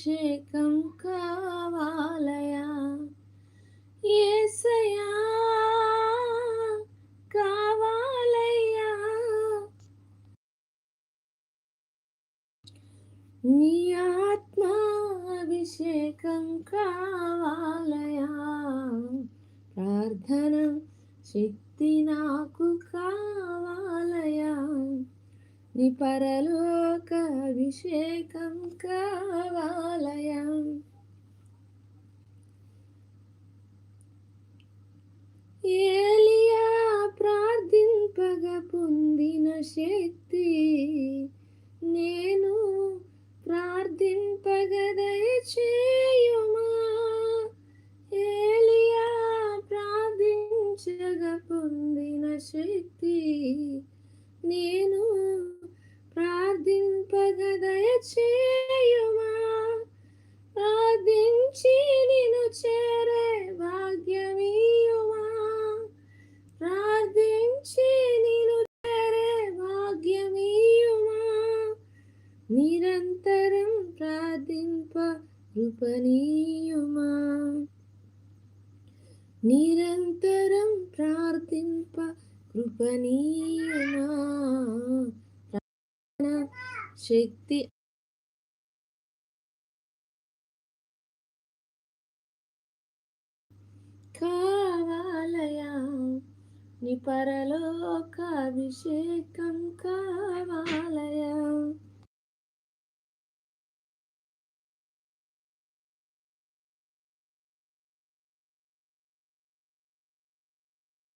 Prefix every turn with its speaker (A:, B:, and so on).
A: అభిషేకం కావాలయా? ఏసయా కావాలయ్యా. నీ ఆత్మ అభిషేకం కావాలయా? ప్రార్థన శక్తి నాకు కావాలి నీ పరలోక అభిషేకం కావాలయా. ఏలియా ప్రార్థింపగ పొందిన శక్తి నేను ప్రార్థింపగ దయచేయుమా? ఏలియా ప్రార్థించగ పొందిన శక్తి నేను చేయుమా? ప్రార్థించి నిన్ను చేరే భాగ్యమీయుమా ప్రార్థించి నిన్ను చేరే భాగ్యమీయుమా నిరంతరం ప్రార్థింప కృపనీయుమా? నిరంతరం ప్రార్థింప కృపనీయుమా? శక్తి కావాలయా నీ పరలోక అభిషేకం కావాలయా?